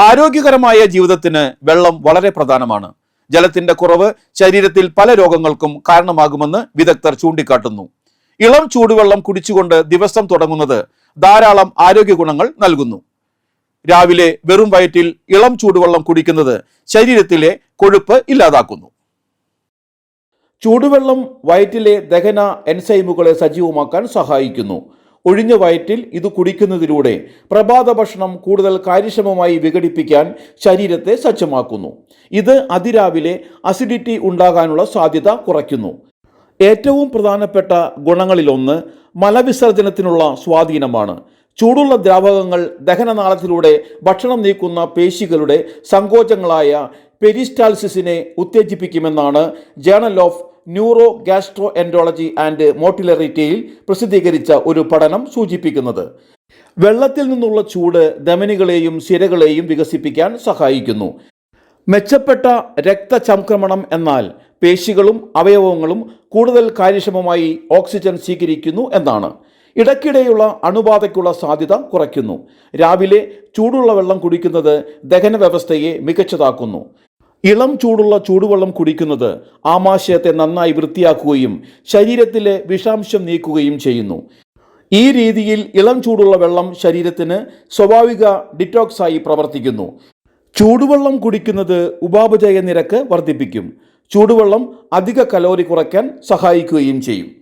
ആരോഗ്യകരമായ ജീവിതത്തിന് വെള്ളം വളരെ പ്രധാനമാണ്. ജലത്തിന്റെ കുറവ് ശരീരത്തിൽ പല രോഗങ്ങൾക്കും കാരണമാകുമെന്ന് വിദഗ്ധർ ചൂണ്ടിക്കാട്ടുന്നു. ഇളം ചൂടുവെള്ളം കുടിച്ചുകൊണ്ട് ദിവസം തുടങ്ങുന്നത് ധാരാളം ആരോഗ്യ ഗുണങ്ങൾ നൽകുന്നു. രാവിലെ വെറും വയറ്റിൽ ഇളം ചൂടുവെള്ളം കുടിക്കുന്നത് ശരീരത്തിലെ കൊഴുപ്പ് ഇല്ലാതാക്കുന്നു. ചൂടുവെള്ളം വയറ്റിലെ ദഹന എൻസൈമുകളെ സജീവമാക്കാൻ സഹായിക്കുന്നു. ഒഴിഞ്ഞ വയറ്റിൽ ഇത് കുടിക്കുന്നതിലൂടെ പ്രഭാത ഭക്ഷണം കൂടുതൽ കാര്യക്ഷമമായി വിഘടിപ്പിക്കാൻ ശരീരത്തെ സജ്ജമാക്കുന്നു. ഇത് അതിരാവിലെ അസിഡിറ്റി ഉണ്ടാകാനുള്ള സാധ്യത കുറയ്ക്കുന്നു. ഏറ്റവും പ്രധാനപ്പെട്ട ഗുണങ്ങളിലൊന്ന് മലവിസർജനത്തിനുള്ള സ്വാധീനമാണ്. ചൂടുള്ള ദ്രാവകങ്ങൾ ദഹനനാളത്തിലൂടെ ഭക്ഷണം നീക്കുന്ന പേശികളുടെ സങ്കോചങ്ങളായ പെരിസ്റ്റാൾസിസിനെ ഉത്തേജിപ്പിക്കുമെന്നാണ് journal of neuro gastroenterology and മോട്ടിലറിറ്റിയിൽ പ്രസിദ്ധീകരിച്ച ഒരു പഠനം സൂചിപ്പിക്കുന്നത്. വെള്ളത്തിൽ നിന്നുള്ള ചൂട് ധമനികളെയും സിരകളെയും വികസിപ്പിക്കാൻ സഹായിക്കുന്നു. മെച്ചപ്പെട്ട രക്തചംക്രമണം എന്നാൽ പേശികളും അവയവങ്ങളും കൂടുതൽ കാര്യക്ഷമമായി ഓക്സിജൻ സ്വീകരിക്കുന്നു എന്നാണ്. ഇടയ്ക്കിടെയുള്ള അണുബാധയ്ക്കുള്ള സാധ്യത കുറയ്ക്കുന്നു. രാവിലെ ചൂടുള്ള വെള്ളം കുടിക്കുന്നത് ദഹന വ്യവസ്ഥയെ മികച്ചതാക്കുന്നു. ഇളം ചൂടുള്ള ചൂടുവെള്ളം കുടിക്കുന്നത് ആമാശയത്തെ നന്നായി വൃത്തിയാക്കുകയും ശരീരത്തിലെ വിഷാംശം നീക്കുകയും ചെയ്യുന്നു. ഈ രീതിയിൽ ഇളം ചൂടുള്ള വെള്ളം ശരീരത്തിന് സ്വാഭാവിക ഡിറ്റോക്സായി പ്രവർത്തിക്കുന്നു. ചൂടുവെള്ളം കുടിക്കുന്നത് ഉപാപചയ നിരക്ക് വർദ്ധിപ്പിക്കും. ചൂടുവെള്ളം അധിക കലോറി കുറയ്ക്കാൻ സഹായിക്കുകയും ചെയ്യും.